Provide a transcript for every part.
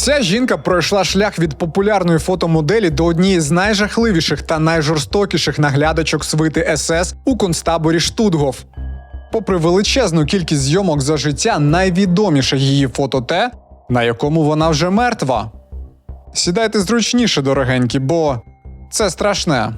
Ця жінка пройшла шлях від популярної фотомоделі до однієї з найжахливіших та найжорстокіших наглядачок свити СС у концтаборі Штутгоф. Попри величезну кількість зйомок за життя, найвідоміше її фото те, на якому вона вже мертва. Сідайте зручніше, дорогенькі, бо це страшне.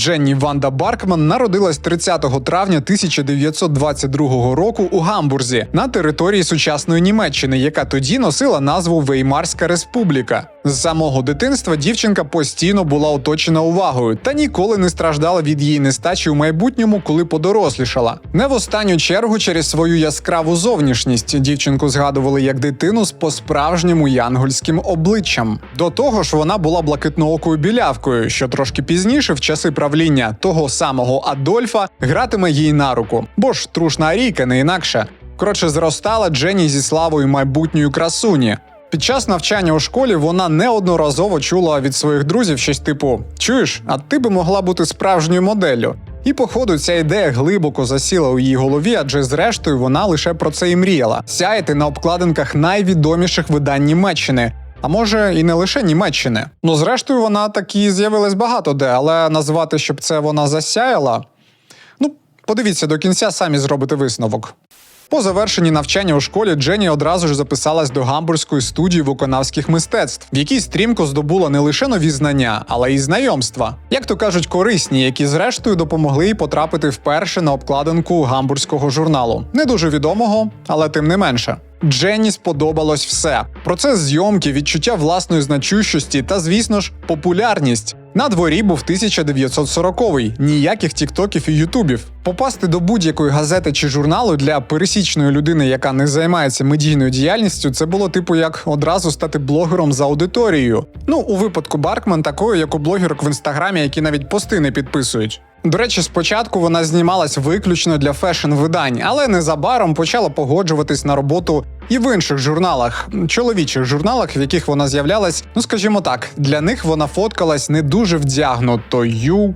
Дженні Ванда Баркман народилась 30 травня 1922 року у Гамбурзі на території сучасної Німеччини, яка тоді носила назву Веймарська Республіка. З самого дитинства дівчинка постійно була оточена увагою та ніколи не страждала від її нестачі у майбутньому, коли подорослішала. Не в останню чергу через свою яскраву зовнішність дівчинку згадували як дитину з по-справжньому янгольським обличчям. До того ж, вона була блакитноокою білявкою, що трошки пізніше, в часи правління того самого Адольфа, гратиме їй на руку, бо ж трушна арійка не інакше. Коротше, зростала Дженні зі славою майбутньої красуні. Під час навчання у школі вона неодноразово чула від своїх друзів щось типу: Чуєш, а ти би могла бути справжньою моделлю. І, походу, ця ідея глибоко засіла у її голові, адже зрештою вона лише про це і мріяла сяяти на обкладинках найвідоміших видань Німеччини. А може і не лише Німеччини. Ну, зрештою, вона такі з'явилась багато де, але назвати, щоб це вона засяяла. Ну, подивіться до кінця, самі зробите висновок. По завершенні навчання у школі Дженні одразу ж записалась до гамбурзької студії виконавських мистецтв, в якій стрімко здобула не лише нові знання, але й знайомства, як то кажуть, корисні, які зрештою допомогли їй потрапити вперше на обкладинку гамбурзького журналу, не дуже відомого, але тим не менше. Дженні сподобалось все: процес зйомки, відчуття власної значущості та, звісно ж, популярність. На дворі був 1940-й, ніяких тіктоків і ютубів. Попасти до будь-якої газети чи журналу для пересічної людини, яка не займається медійною діяльністю, це було типу як одразу стати блогером за аудиторією. Ну, у випадку Баркман, такою, як у блогерок в інстаграмі, які навіть пости не підписують. До речі, спочатку вона знімалась виключно для фешн-видань, але незабаром почала погоджуватись на роботу і в інших журналах, чоловічих журналах, в яких вона з'являлась. Ну скажімо так, для них вона фоткалась не дуже вдягнутою.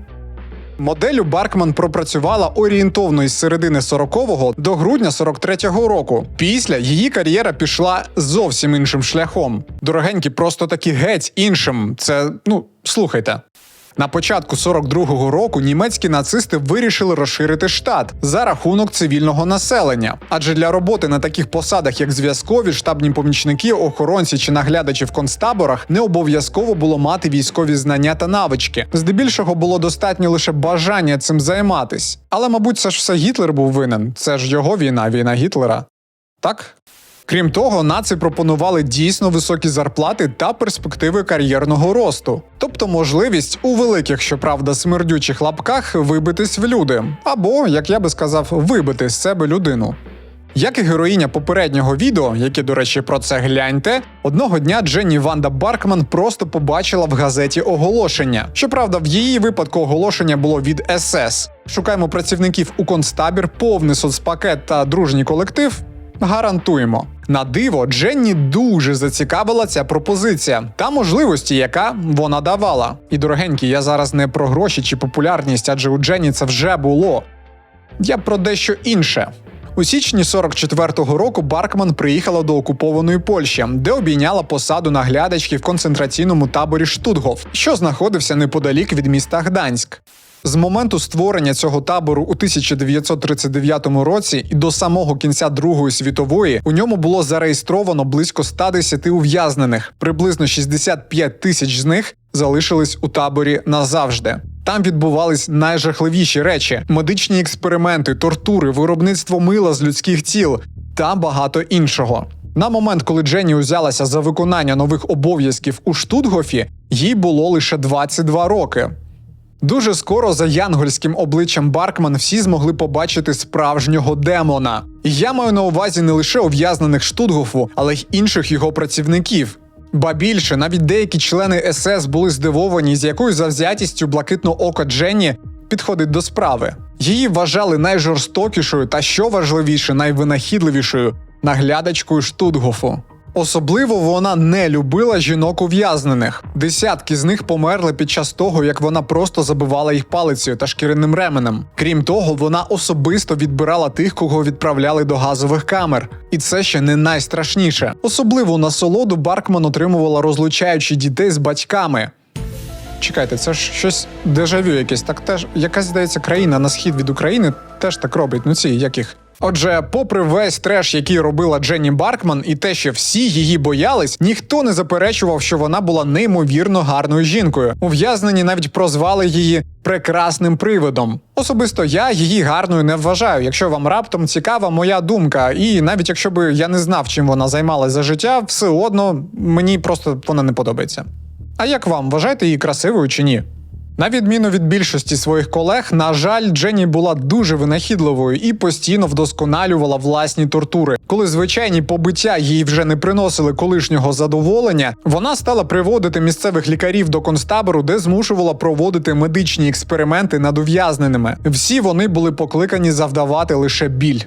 Моделю Баркман пропрацювала орієнтовно із середини 40-го до грудня 43-го року. Після її кар'єра пішла зовсім іншим шляхом. Дорогенькі, просто таки геть іншим. Це ну слухайте. На початку 42-го року німецькі нацисти вирішили розширити штат за рахунок цивільного населення. Адже для роботи на таких посадах, як зв'язкові, штабні помічники, охоронці чи наглядачі в концтаборах, не обов'язково було мати військові знання та навички. Здебільшого було достатньо лише бажання цим займатись. Але, мабуть, це ж все Гітлер був винен. Це ж його війна, війна Гітлера. Так? Крім того, наци пропонували дійсно високі зарплати та перспективи кар'єрного росту, тобто можливість у великих, щоправда, смердючих лапках вибитись в люди, або, як я би сказав, вибити з себе людину. Як і героїня попереднього відео, яке, до речі, про це гляньте, одного дня Дженні Ванда Баркман просто побачила в газеті оголошення. Щоправда, в її випадку оголошення було від СС. Шукаємо працівників у концтабір, повний соцпакет та дружній колектив. Гарантуємо. На диво, Дженні дуже зацікавила ця пропозиція та можливості, яка вона давала. І дорогенькі, я зараз не про гроші чи популярність, адже у Дженні це вже було. Я про дещо інше. У січні 44-го року Баркман приїхала до окупованої Польщі, де обійняла посаду наглядачки в концентраційному таборі Штутгоф, що знаходився неподалік від міста Гданськ. З моменту створення цього табору у 1939 році і до самого кінця Другої світової у ньому було зареєстровано близько 110 ув'язнених. Приблизно 65 тисяч з них залишились у таборі назавжди. Там відбувались найжахливіші речі: медичні експерименти, тортури, виробництво мила з людських тіл та багато іншого. На момент, коли Дженні узялася за виконання нових обов'язків у Штутгофі, їй було лише 22 роки. Дуже скоро за янгольським обличчям Баркман всі змогли побачити справжнього демона. І я маю на увазі не лише ув'язнених Штутгофу, але й інших його працівників. Ба більше, навіть деякі члени СС були здивовані, з якою завзятістю блакитно око Дженні підходить до справи. Її вважали найжорстокішою та, що важливіше, найвинахідливішою наглядачкою Штутгофу. Особливо вона не любила жінок ув'язнених. Десятки з них померли під час того, як вона просто забивала їх палицею та шкіряним ременем. Крім того, вона особисто відбирала тих, кого відправляли до газових камер. І це ще не найстрашніше. Особливу насолоду Баркман отримувала, розлучаючи дітей з батьками. Чекайте, це ж щось дежавю якесь. Так теж якась здається країна на схід від України теж так робить. Ну ці яких. Отже, попри весь треш, який робила Дженні Баркман, і те, що всі її боялись, ніхто не заперечував, що вона була неймовірно гарною жінкою. Ув'язнені навіть прозвали її прекрасним привидом. Особисто я її гарною не вважаю. Якщо вам раптом цікава моя думка, і навіть якщо би я не знав, чим вона займалась за життя, все одно мені просто вона не подобається. А як вам вважаєте її красивою чи ні? На відміну від більшості своїх колег, на жаль, Дженні була дуже винахідливою і постійно вдосконалювала власні тортури. Коли звичайні побиття їй вже не приносили колишнього задоволення, вона стала приводити місцевих лікарів до концтабору, де змушувала проводити медичні експерименти над ув'язненими. Всі вони були покликані завдавати лише біль.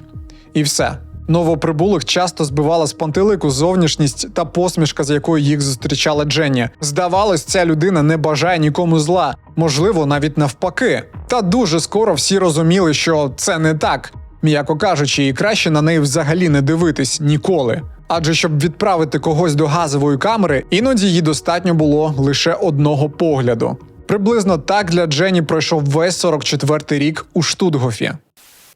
І все. Новоприбулих часто збивала з пантелику зовнішність та посмішка, з якою їх зустрічала Дженні. Здавалось, ця людина не бажає нікому зла, можливо, навіть навпаки. Та дуже скоро всі розуміли, що це не так. М'яко кажучи, і краще на неї взагалі не дивитись ніколи. Адже щоб відправити когось до газової камери, іноді їй достатньо було лише одного погляду. Приблизно так для Дженні пройшов весь 44-й рік у Штутгофі.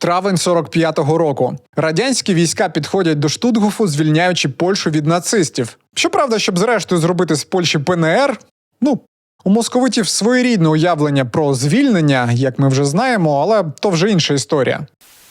Травень 45-го року радянські війська підходять до Штутгофу, звільняючи Польщу від нацистів. Щоправда, щоб зрештою зробити з Польщі ПНР, ну. У московитів своєрідне уявлення про звільнення, як ми вже знаємо, але то вже інша історія.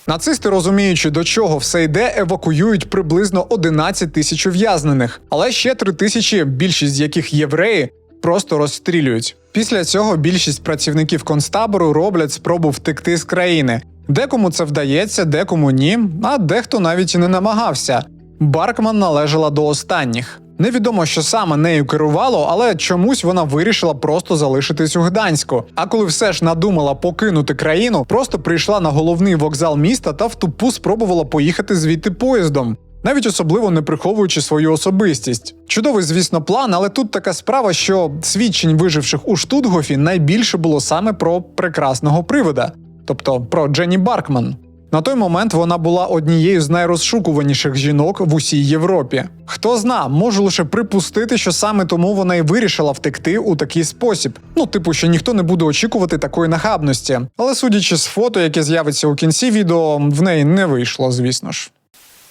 Нацисти, розуміючи, до чого все йде, евакуюють приблизно 11 тисяч ув'язнених, але ще 3 тисячі, більшість з яких євреї, просто розстрілюють. Після цього більшість працівників концтабору роблять спробу втекти з країни. Декому це вдається, декому ні, а дехто навіть і не намагався. Баркман належала до останніх. Невідомо, що саме нею керувало, але чомусь вона вирішила просто залишитись у Гданську. А коли все ж надумала покинути країну, просто прийшла на головний вокзал міста та в тупу спробувала поїхати звідти поїздом. Навіть особливо не приховуючи свою особистість. Чудовий, звісно, план, але тут така справа, що свідчень виживших у Штутгофі найбільше було саме про прекрасного привида, тобто про Дженні Баркман. На той момент вона була однією з найрозшукуваніших жінок в усій Європі. Хто зна, можу лише припустити, що саме тому вона й вирішила втекти у такий спосіб. Ну, типу, що ніхто не буде очікувати такої нахабності. Але судячи з фото, яке з'явиться у кінці відео, в неї не вийшло, звісно ж.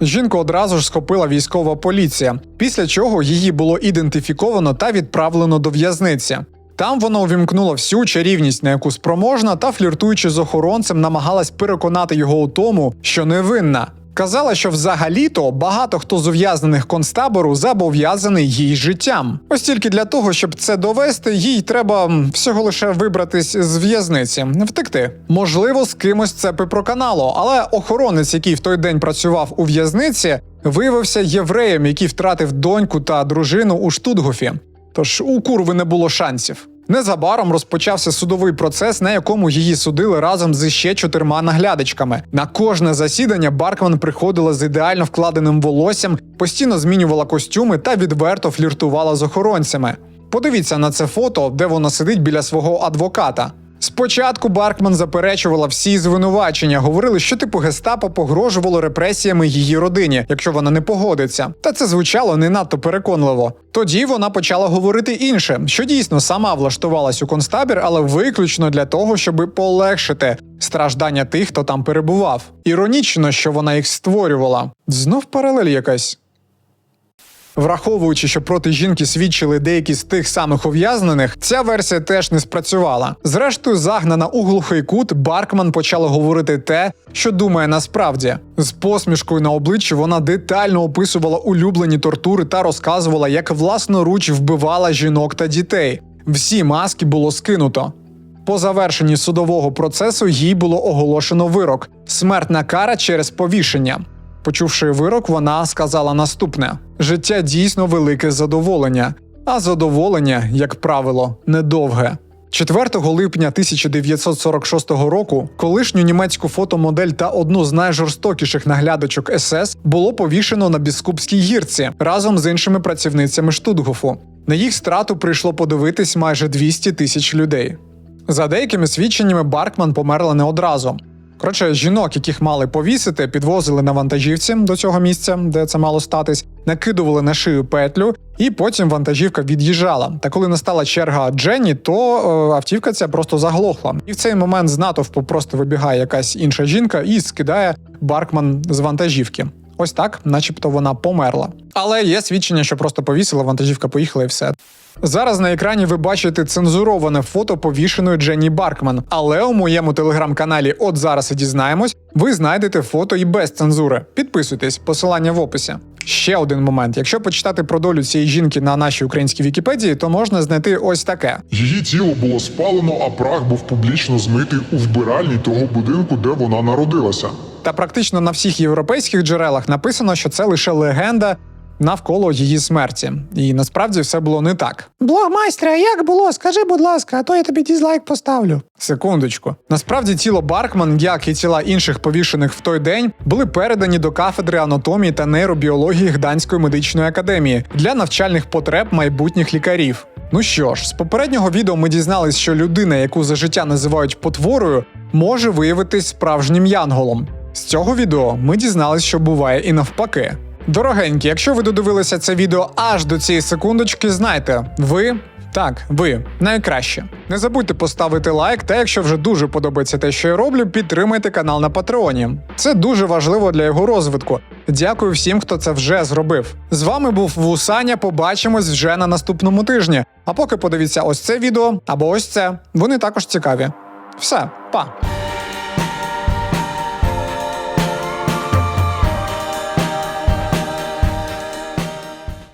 Жінку одразу ж схопила військова поліція, після чого її було ідентифіковано та відправлено до в'язниці. Там вона увімкнула всю чарівність, на яку спроможна, та фліртуючи з охоронцем, намагалась переконати його у тому, що невинна. Казала, що взагалі-то багато хто з ув'язнених концтабору зобов'язаний їй життям. Ось тільки для того, щоб це довести, їй треба всього лише вибратись з в'язниці, втекти. Можливо, з кимось це проканало, але охоронець, який в той день працював у в'язниці, виявився євреєм, який втратив доньку та дружину у Штутгофі. Тож у курви не було шансів. Незабаром розпочався судовий процес, на якому її судили разом з ще чотирма наглядачками. На кожне засідання Баркман приходила з ідеально вкладеним волоссям, постійно змінювала костюми та відверто фліртувала з охоронцями. Подивіться на це фото, де вона сидить біля свого адвоката. Спочатку Баркман заперечувала всі звинувачення, говорили, що типу гестапо погрожувало репресіями її родині, якщо вона не погодиться. Та це звучало не надто переконливо. Тоді вона почала говорити інше, що дійсно сама влаштувалась у концтабір, але виключно для того, щоб полегшити страждання тих, хто там перебував. Іронічно, що вона їх створювала. Знов паралель якась. Враховуючи, що проти жінки свідчили деякі з тих самих ув'язнених, ця версія теж не спрацювала. Зрештою, загнана у глухий кут, Баркман почала говорити те, що думає насправді. З посмішкою на обличчі вона детально описувала улюблені тортури та розказувала, як власноруч вбивала жінок та дітей. Всі маски було скинуто. По завершенні судового процесу їй було оголошено вирок смертна кара через повішення. Почувши вирок, вона сказала наступне: життя дійсно велике задоволення, а задоволення, як правило, недовге. 4 липня 1946 року колишню німецьку фотомодель та одну з найжорстокіших наглядачок СС було повішено на Біскупській гірці разом з іншими працівницями Штутгофу. На їх страту прийшло подивитись майже 200 тисяч людей. За деякими свідченнями, Баркман померла не одразу. Коротше, жінок, яких мали повісити, підвозили на вантажівці до цього місця, де це мало статись, накидували на шию петлю, і потім вантажівка від'їжджала. Та коли настала черга Дженні, то е, автівка ця просто заглохла. І в цей момент з натовпу просто вибігає якась інша жінка і скидає Баркман з вантажівки. Ось так, начебто вона померла. Але є свідчення, що просто повісила, вантажівка поїхала і все. Зараз на екрані ви бачите цензуроване фото повішеної Дженні Баркман. Але у моєму телеграм-каналі От зараз і дізнаємось, ви знайдете фото і без цензури. Підписуйтесь, посилання в описі. Ще один момент: якщо почитати про долю цієї жінки на нашій українській Вікіпедії, то можна знайти ось таке. Її тіло було спалено, а прах був публічно змитий у вбиральні того будинку, де вона народилася. Та практично на всіх європейських джерелах написано, що це лише легенда навколо її смерті. І насправді все було не так. Блогмайстре, а як було? Скажи, будь ласка, а то я тобі дізлайк поставлю. Секундочку. Насправді тіло Баркман, як і тіла інших повішених в той день, були передані до кафедри анатомії та нейробіології Гданської медичної академії для навчальних потреб майбутніх лікарів. Ну що ж, з попереднього відео ми дізнались, що людина, яку за життя називають потворою, може виявитись справжнім янголом. З цього відео ми дізнались, що буває і навпаки. Дорогенькі, якщо ви додивилися це відео аж до цієї секундочки, знайте, ви. Так, ви найкраще. Не забудьте поставити лайк, та якщо вже дуже подобається те, що я роблю, підтримайте канал на Патреоні. Це дуже важливо для його розвитку. Дякую всім, хто це вже зробив. З вами був Вусаня. Побачимось вже на наступному тижні. А поки подивіться ось це відео або ось це. Вони також цікаві. Все, па.